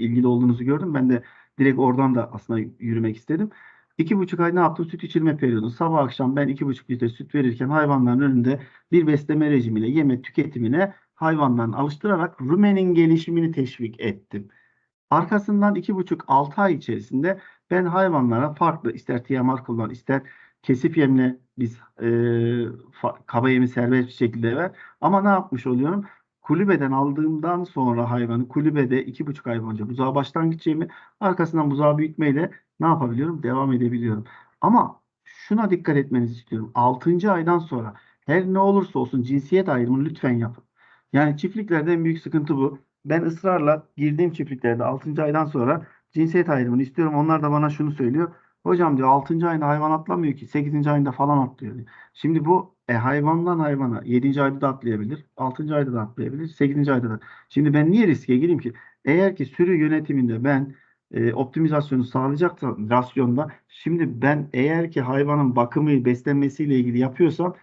ilgili olduğunuzu gördüm. Ben de direkt oradan da aslında yürümek istedim. İki buçuk ay ne yaptım? Süt içilme periyodu. Sabah akşam ben iki buçuk litre süt verirken hayvanların önünde bir besleme rejimiyle yeme tüketimine hayvanların alıştırarak rumenin gelişimini teşvik ettim. Arkasından iki buçuk altı ay içerisinde ben hayvanlara farklı ister TMR kullan ister kesip yemle biz e, fa- kaba yemi serbest bir şekilde ver. Ama ne yapmış oluyorum? Kulübeden aldığımdan sonra hayvanı kulübede iki buçuk ay boyunca buzağa başlangıç yemi arkasından buzağı büyütmeyle ne yapabiliyorum? Devam edebiliyorum. Ama şuna dikkat etmenizi istiyorum. 6. aydan sonra her ne olursa olsun cinsiyet ayrımını lütfen yapın. Yani çiftliklerde en büyük sıkıntı bu. Ben ısrarla girdiğim çiftliklerde 6. aydan sonra cinsiyet ayrımını istiyorum. Onlar da bana şunu söylüyor. Hocam diyor 6. ayında hayvan atlamıyor ki 8. ayında falan atlıyor diyor. Şimdi bu e, hayvandan hayvana 7. ayda da atlayabilir. 6. ayda da atlayabilir. 8. ayda da. Şimdi ben niye riske gireyim ki? Eğer ki sürü yönetiminde ben e, optimizasyonu sağlayacaksam rasyonda şimdi ben eğer ki hayvanın bakımı beslenmesiyle ilgili yapıyorsam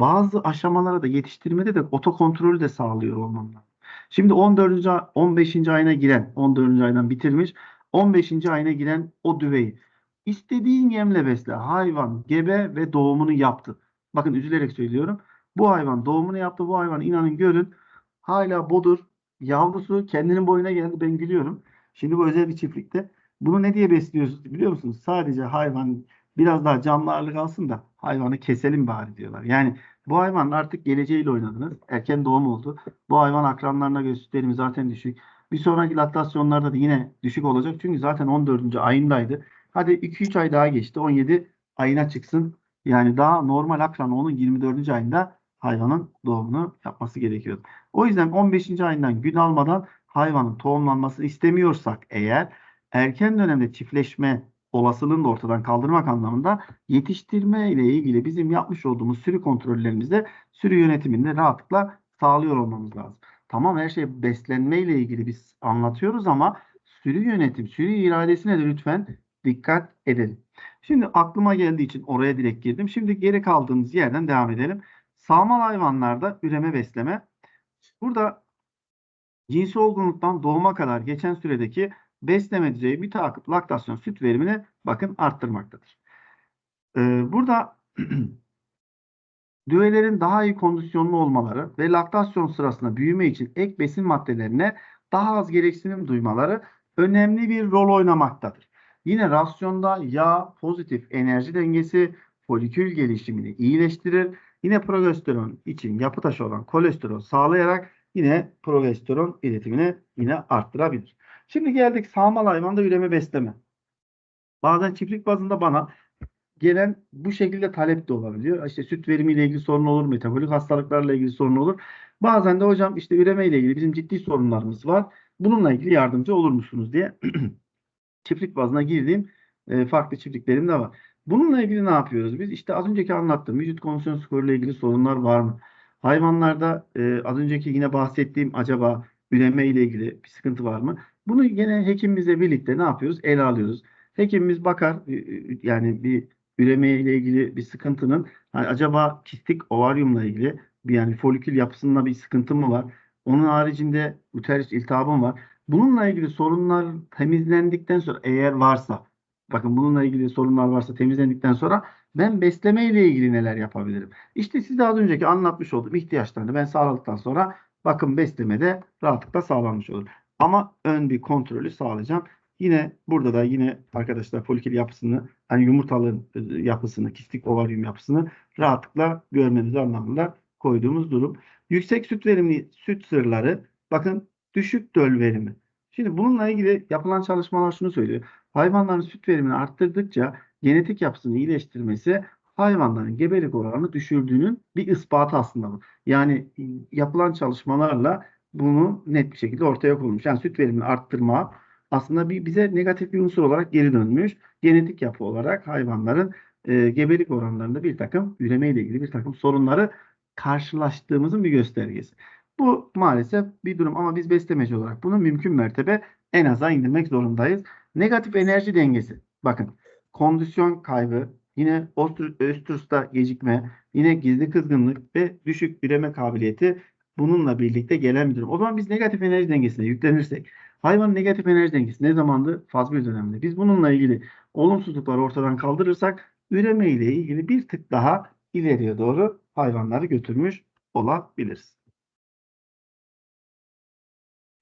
bazı aşamalara da yetiştirmede de otokontrolü de sağlıyor olmam lazım. Şimdi 14. ay- 15. ayına giren 14. aydan bitirmiş 15. ayına giren o düveyi istediğin yemle besle. Hayvan gebe ve doğumunu yaptı. Bakın üzülerek söylüyorum. Bu hayvan doğumunu yaptı. Bu hayvan inanın görün hala bodur. Yavrusu kendinin boyuna geldi. Ben gülüyorum. Şimdi bu özel bir çiftlikte. Bunu ne diye besliyoruz biliyor musunuz? Sadece hayvan biraz daha canlı ağırlık alsın da hayvanı keselim bari diyorlar. Yani bu hayvanın artık geleceğiyle oynadınız. Erken doğum oldu. Bu hayvan akranlarına göre zaten düşük. Bir sonraki laktasyonlarda da yine düşük olacak. Çünkü zaten 14. ayındaydı. Hadi 2-3 ay daha geçti. 17 ayına çıksın. Yani daha normal akran onun 24. ayında hayvanın doğumunu yapması gerekiyor. O yüzden 15. ayından gün almadan hayvanın tohumlanmasını istemiyorsak eğer erken dönemde çiftleşme olasılığını da ortadan kaldırmak anlamında yetiştirme ile ilgili bizim yapmış olduğumuz sürü kontrollerimizde sürü yönetiminde rahatlıkla sağlıyor olmamız lazım. Tamam her şey beslenme ile ilgili biz anlatıyoruz ama sürü yönetim, sürü iradesine de lütfen dikkat edelim. Şimdi aklıma geldiği için oraya direkt girdim. Şimdi geri kaldığımız yerden devam edelim. Sağmal hayvanlarda üreme besleme. Burada cinsi olgunluktan doğuma kadar geçen süredeki besleme düzeyi bir takip laktasyon süt verimini bakın arttırmaktadır. Ee, burada düvelerin daha iyi kondisyonlu olmaları ve laktasyon sırasında büyüme için ek besin maddelerine daha az gereksinim duymaları önemli bir rol oynamaktadır. Yine rasyonda yağ pozitif enerji dengesi folikül gelişimini iyileştirir. Yine progesteron için yapı taşı olan kolesterol sağlayarak yine progesteron üretimini yine arttırabilir. Şimdi geldik sağmal hayvanda üreme besleme. Bazen çiftlik bazında bana gelen bu şekilde talep de olabiliyor. İşte süt verimiyle ilgili sorun olur, metabolik hastalıklarla ilgili sorun olur. Bazen de hocam işte üreme ile ilgili bizim ciddi sorunlarımız var. Bununla ilgili yardımcı olur musunuz diye çiftlik bazına girdiğim e, farklı çiftliklerim de var. Bununla ilgili ne yapıyoruz biz? İşte az önceki anlattığım vücut kondisyon skoru ile ilgili sorunlar var mı? Hayvanlarda e, az önceki yine bahsettiğim acaba üreme ile ilgili bir sıkıntı var mı? Bunu yine hekimimizle birlikte ne yapıyoruz? Ele alıyoruz. Hekimimiz bakar yani bir üreme ile ilgili bir sıkıntının hani acaba kistik ovaryumla ilgili bir yani folikül yapısında bir sıkıntı mı var? Onun haricinde uterus iltihabı mı var? Bununla ilgili sorunlar temizlendikten sonra eğer varsa bakın bununla ilgili sorunlar varsa temizlendikten sonra ben besleme ile ilgili neler yapabilirim? İşte size az önceki anlatmış olduğum ihtiyaçlarını ben sağladıktan sonra bakın beslemede rahatlıkla sağlanmış olur. Ama ön bir kontrolü sağlayacağım. Yine burada da yine arkadaşlar folikül yapısını hani yumurtalığın e, yapısını, kistik ovaryum yapısını rahatlıkla görmeniz anlamında koyduğumuz durum. Yüksek süt verimli süt sırları bakın düşük döl verimi. Şimdi bununla ilgili yapılan çalışmalar şunu söylüyor. Hayvanların süt verimini arttırdıkça genetik yapısını iyileştirmesi hayvanların gebelik oranını düşürdüğünün bir ispatı aslında bu. Yani yapılan çalışmalarla bunu net bir şekilde ortaya konulmuş. Yani süt verimini arttırma aslında bir bize negatif bir unsur olarak geri dönmüş. Genetik yapı olarak hayvanların e, gebelik oranlarında bir takım üreme ile ilgili bir takım sorunları karşılaştığımızın bir göstergesi. Bu maalesef bir durum ama biz beslemeci olarak bunu mümkün mertebe en aza indirmek zorundayız. Negatif enerji dengesi. Bakın kondisyon kaybı, yine östrüsta gecikme, yine gizli kızgınlık ve düşük üreme kabiliyeti bununla birlikte gelen bir durum. O zaman biz negatif enerji dengesine yüklenirsek Hayvan negatif enerji dengesi ne zamandı? Faz bir dönemde. Biz bununla ilgili olumsuzlukları ortadan kaldırırsak üreme ile ilgili bir tık daha ileriye doğru hayvanları götürmüş olabiliriz.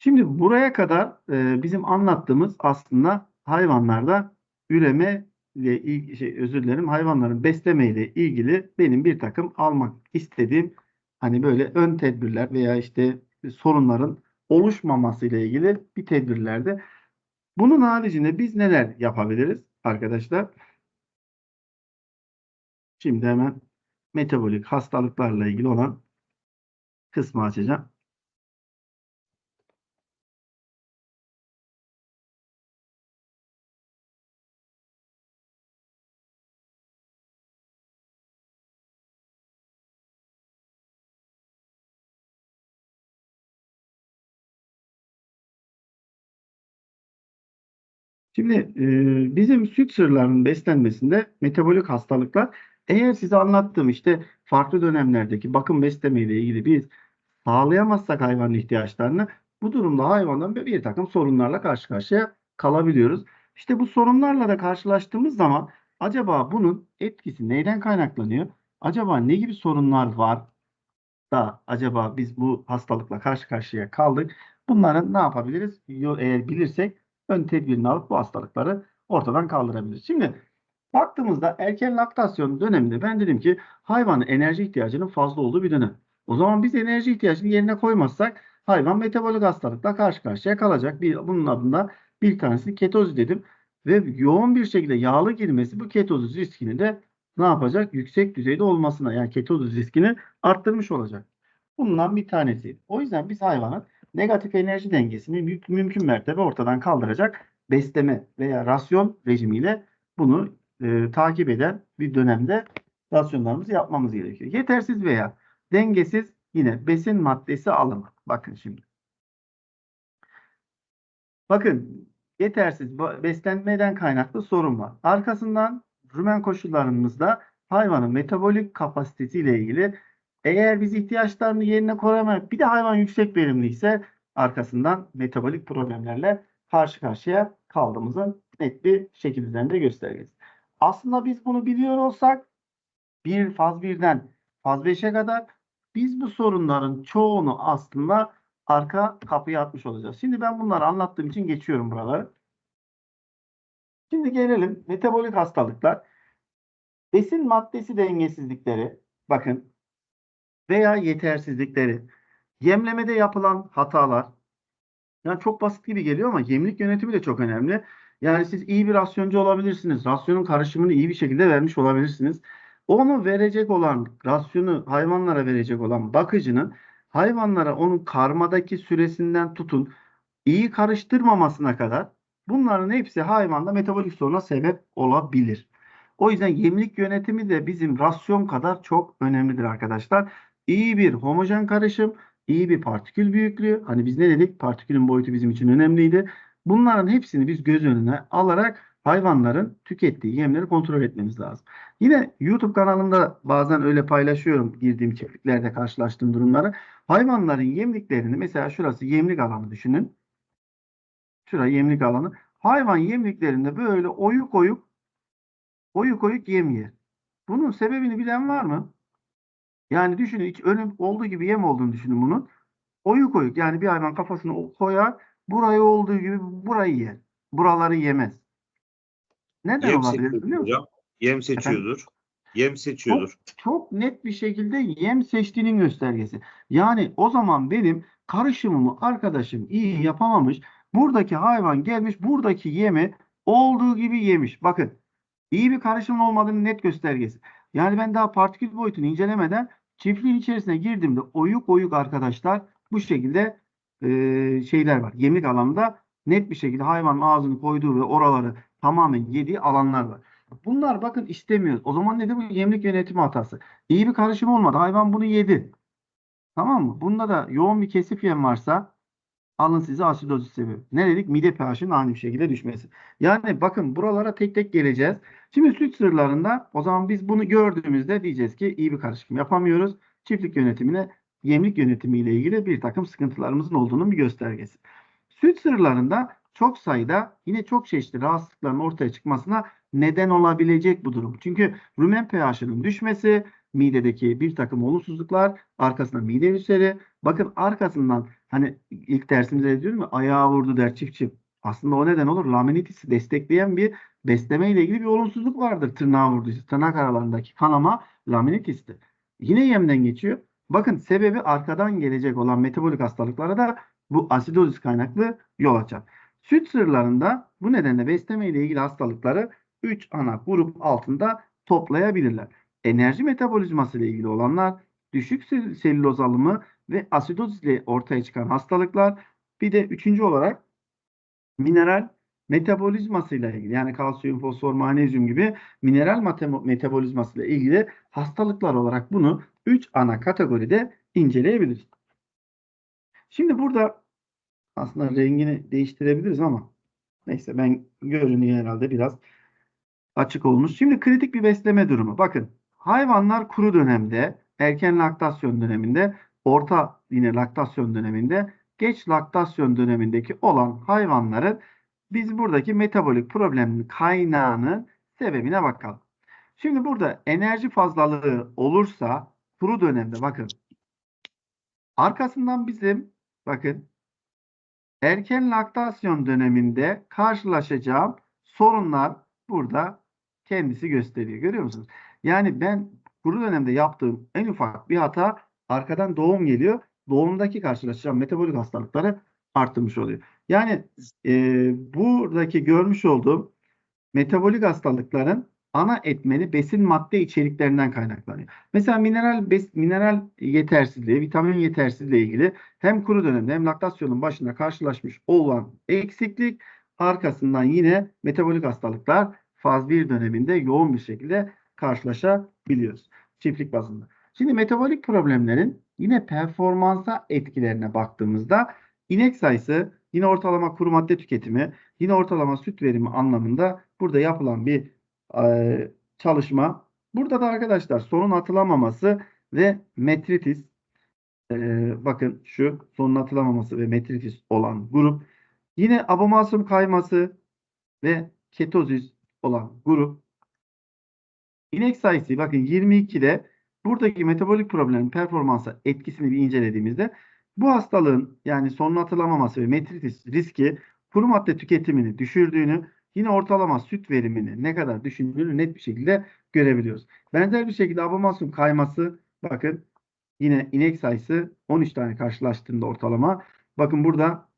Şimdi buraya kadar e, bizim anlattığımız aslında hayvanlarda üreme ile şey özür dilerim hayvanların besleme ile ilgili benim bir takım almak istediğim hani böyle ön tedbirler veya işte sorunların oluşmaması ile ilgili bir tedbirlerde. Bunun haricinde biz neler yapabiliriz arkadaşlar? Şimdi hemen metabolik hastalıklarla ilgili olan kısmı açacağım. Şimdi e, bizim süt sırlarının beslenmesinde metabolik hastalıklar eğer size anlattığım işte farklı dönemlerdeki bakım besleme ile ilgili biz sağlayamazsak hayvanın ihtiyaçlarını bu durumda hayvandan bir, bir takım sorunlarla karşı karşıya kalabiliyoruz. İşte bu sorunlarla da karşılaştığımız zaman acaba bunun etkisi neyden kaynaklanıyor? Acaba ne gibi sorunlar var da acaba biz bu hastalıkla karşı karşıya kaldık? Bunların ne yapabiliriz? Eğer bilirsek ön tedbirini alıp bu hastalıkları ortadan kaldırabiliriz. Şimdi baktığımızda erken laktasyon döneminde ben dedim ki hayvanın enerji ihtiyacının fazla olduğu bir dönem. O zaman biz enerji ihtiyacını yerine koymazsak hayvan metabolik hastalıkla karşı karşıya kalacak. Bir, bunun adında bir tanesi ketoz dedim. Ve yoğun bir şekilde yağlı girmesi bu ketoz riskini de ne yapacak? Yüksek düzeyde olmasına yani ketoz riskini arttırmış olacak. Bundan bir tanesi. O yüzden biz hayvanın negatif enerji dengesini mü- mümkün mertebe ortadan kaldıracak besleme veya rasyon rejimiyle bunu e, takip eden bir dönemde rasyonlarımızı yapmamız gerekiyor. Yetersiz veya dengesiz yine besin maddesi alımı. Bakın şimdi. Bakın yetersiz beslenmeden kaynaklı sorun var. Arkasından rümen koşullarımızda hayvanın metabolik kapasitesi ile ilgili eğer biz ihtiyaçlarını yerine koyamayıp bir de hayvan yüksek verimliyse arkasından metabolik problemlerle karşı karşıya kaldığımızın net bir şekil üzerinde göstergesi. Aslında biz bunu biliyor olsak bir faz birden faz 5'e kadar biz bu sorunların çoğunu aslında arka kapıya atmış olacağız. Şimdi ben bunları anlattığım için geçiyorum buraları. Şimdi gelelim metabolik hastalıklar. Besin maddesi dengesizlikleri bakın veya yetersizlikleri, yemlemede yapılan hatalar. Yani çok basit gibi geliyor ama yemlik yönetimi de çok önemli. Yani siz iyi bir rasyoncu olabilirsiniz. Rasyonun karışımını iyi bir şekilde vermiş olabilirsiniz. Onu verecek olan, rasyonu hayvanlara verecek olan bakıcının hayvanlara onun karmadaki süresinden tutun iyi karıştırmamasına kadar bunların hepsi hayvanda metabolik soruna sebep olabilir. O yüzden yemlik yönetimi de bizim rasyon kadar çok önemlidir arkadaşlar. İyi bir homojen karışım, iyi bir partikül büyüklüğü. Hani biz ne dedik? Partikülün boyutu bizim için önemliydi. Bunların hepsini biz göz önüne alarak hayvanların tükettiği yemleri kontrol etmemiz lazım. Yine YouTube kanalımda bazen öyle paylaşıyorum girdiğim çiftliklerde karşılaştığım durumları. Hayvanların yemliklerini mesela şurası yemlik alanı düşünün. Şura yemlik alanı. Hayvan yemliklerinde böyle oyuk oyuk oyuk oyuk yem yer. Bunun sebebini bilen var mı? Yani düşünün hiç önüm olduğu gibi yem olduğunu düşünün bunun. Oyuk oyuk yani bir hayvan kafasını koyar burayı olduğu gibi burayı yer. Buraları yemez. Neden Yem olabilir biliyor musun? hocam. Yem seçiyordur. Yem seçiyordur. Çok net bir şekilde yem seçtiğinin göstergesi. Yani o zaman benim karışımımı arkadaşım iyi yapamamış. Buradaki hayvan gelmiş buradaki yemi olduğu gibi yemiş. Bakın iyi bir karışımın olmadığının net göstergesi. Yani ben daha partikül boyutunu incelemeden çiftliğin içerisine girdiğimde oyuk oyuk arkadaşlar bu şekilde e, şeyler var. Yemlik alanında net bir şekilde hayvanın ağzını koyduğu ve oraları tamamen yediği alanlar var. Bunlar bakın istemiyoruz. O zaman nedir bu yemlik yönetimi hatası? İyi bir karışım olmadı. Hayvan bunu yedi. Tamam mı? Bunda da yoğun bir kesif yem varsa alın size asidozis sebebi. Ne dedik? Mide pH'inin ani bir şekilde düşmesi. Yani bakın buralara tek tek geleceğiz. Şimdi süt sırlarında o zaman biz bunu gördüğümüzde diyeceğiz ki iyi bir karışım yapamıyoruz. Çiftlik yönetimine yemlik yönetimiyle ilgili bir takım sıkıntılarımızın olduğunun bir göstergesi. Süt sırlarında çok sayıda yine çok çeşitli rahatsızlıkların ortaya çıkmasına neden olabilecek bu durum. Çünkü rumen pH'ının düşmesi, midedeki bir takım olumsuzluklar, arkasından mide ülseri. Bakın arkasından hani ilk dersimizde de diyorum ya ayağı vurdu der çift çift. Aslında o neden olur? Laminitisi destekleyen bir besleme ile ilgili bir olumsuzluk vardır. Tırnağı vurduysa tırnak aralarındaki kanama laminitistir. Yine yemden geçiyor. Bakın sebebi arkadan gelecek olan metabolik hastalıklara da bu asidozis kaynaklı yol açar. Süt sırlarında bu nedenle besleme ile ilgili hastalıkları 3 ana grup altında toplayabilirler. Enerji metabolizması ile ilgili olanlar, düşük sel- selüloz alımı ve asidozis ile ortaya çıkan hastalıklar. Bir de üçüncü olarak mineral metabolizması ile ilgili yani kalsiyum, fosfor, magnezyum gibi mineral metabolizması ile ilgili hastalıklar olarak bunu 3 ana kategoride inceleyebiliriz. Şimdi burada aslında rengini değiştirebiliriz ama neyse ben görünüyor herhalde biraz açık olmuş. Şimdi kritik bir besleme durumu. Bakın hayvanlar kuru dönemde, erken laktasyon döneminde, orta yine laktasyon döneminde, geç laktasyon dönemindeki olan hayvanların biz buradaki metabolik problemin kaynağının sebebine bakalım. Şimdi burada enerji fazlalığı olursa kuru dönemde bakın arkasından bizim bakın erken laktasyon döneminde karşılaşacağım sorunlar burada kendisi gösteriyor. Görüyor musunuz? Yani ben kuru dönemde yaptığım en ufak bir hata arkadan doğum geliyor. Doğumdaki karşılaşacağım metabolik hastalıkları arttırmış oluyor. Yani e, buradaki görmüş olduğum metabolik hastalıkların ana etmeni besin madde içeriklerinden kaynaklanıyor. Mesela mineral bes, mineral yetersizliği, vitamin yetersizliği ile ilgili hem kuru dönemde hem laktasyonun başında karşılaşmış olan eksiklik arkasından yine metabolik hastalıklar faz 1 döneminde yoğun bir şekilde karşılaşabiliyoruz çiftlik bazında. Şimdi metabolik problemlerin yine performansa etkilerine baktığımızda inek sayısı, yine ortalama kuru madde tüketimi, yine ortalama süt verimi anlamında burada yapılan bir e, çalışma. Burada da arkadaşlar sorun atılamaması ve metritis e, bakın şu sorun atılamaması ve metritis olan grup. Yine abomasum kayması ve ketozis olan grup. İnek sayısı bakın 22'de buradaki metabolik problemin performansa etkisini bir incelediğimizde bu hastalığın yani sorun atılamaması ve metritis riski kuru madde tüketimini düşürdüğünü yine ortalama süt verimini ne kadar düşündüğünü net bir şekilde görebiliyoruz. Benzer bir şekilde abomasum kayması bakın yine inek sayısı 13 tane karşılaştığında ortalama. Bakın burada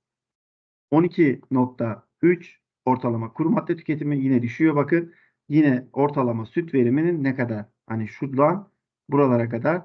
12.3 ortalama kuru madde tüketimi yine düşüyor bakın. Yine ortalama süt veriminin ne kadar hani şuradan buralara kadar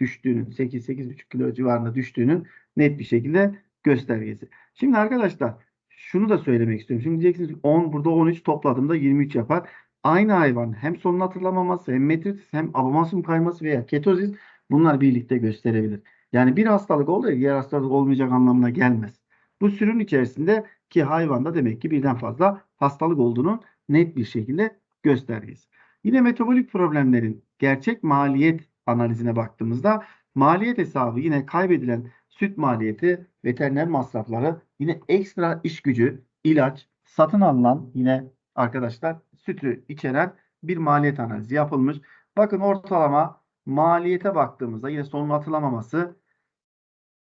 düştüğünün 8-8,5 kilo civarında düştüğünün net bir şekilde göstergesi. Şimdi arkadaşlar şunu da söylemek istiyorum. Şimdi diyeceksiniz 10 burada 13 topladığımda 23 yapar. Aynı hayvan hem sonunu hatırlamaması hem metritis hem abomasum kayması veya ketozis bunlar birlikte gösterebilir. Yani bir hastalık oldu ya diğer hastalık olmayacak anlamına gelmez. Bu sürün içerisinde ki hayvanda demek ki birden fazla hastalık olduğunu net bir şekilde göstergesi. Yine metabolik problemlerin gerçek maliyet analizine baktığımızda maliyet hesabı yine kaybedilen süt maliyeti, veteriner masrafları, yine ekstra iş gücü, ilaç, satın alınan yine arkadaşlar sütü içeren bir maliyet analizi yapılmış. Bakın ortalama maliyete baktığımızda yine sonun atılamaması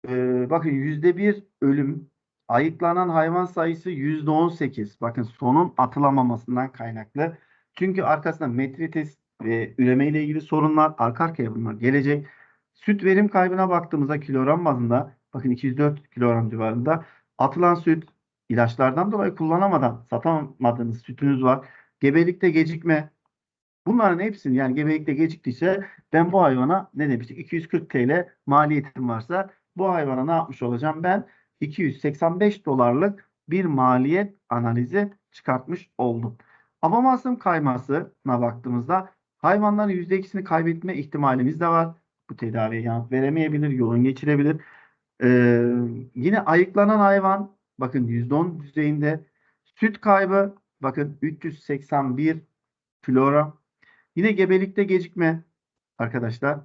ee, bakın %1 ölüm ayıklanan hayvan sayısı %18. Bakın sonun atılamamasından kaynaklı. Çünkü arkasında metritis ve üreme ile ilgili sorunlar arka arkaya bunlar gelecek. Süt verim kaybına baktığımızda kilogram bazında bakın 204 kilogram civarında atılan süt ilaçlardan dolayı kullanamadan satamadığınız sütünüz var. Gebelikte gecikme bunların hepsini yani gebelikte geciktiyse ben bu hayvana ne demiştik 240 TL maliyetim varsa bu hayvana ne yapmış olacağım ben 285 dolarlık bir maliyet analizi çıkartmış oldum. Abomasum kaymasına baktığımızda hayvanların %2'sini kaybetme ihtimalimiz de var. Bu tedaviye yanıt veremeyebilir, yoğun geçirebilir. Ee, yine ayıklanan hayvan bakın %10 düzeyinde. Süt kaybı bakın 381 flora. Yine gebelikte gecikme arkadaşlar.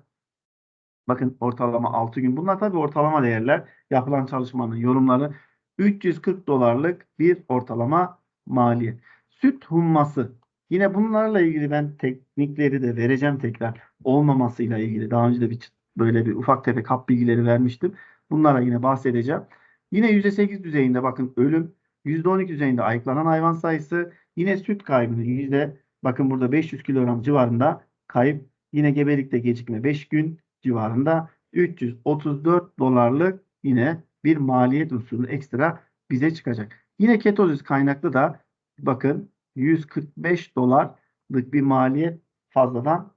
Bakın ortalama 6 gün. Bunlar tabii ortalama değerler. Yapılan çalışmanın yorumları. 340 dolarlık bir ortalama maliyet. Süt humması. Yine bunlarla ilgili ben teknikleri de vereceğim tekrar. Olmamasıyla ilgili. Daha önce de bir böyle bir ufak tefek hap bilgileri vermiştim. Bunlara yine bahsedeceğim. Yine %8 düzeyinde bakın ölüm, %12 düzeyinde ayıklanan hayvan sayısı, yine süt kaybını yüzde bakın burada 500 kilogram civarında kayıp, yine gebelikte gecikme 5 gün civarında 334 dolarlık yine bir maliyet unsuru ekstra bize çıkacak. Yine ketozis kaynaklı da bakın 145 dolarlık bir maliyet fazladan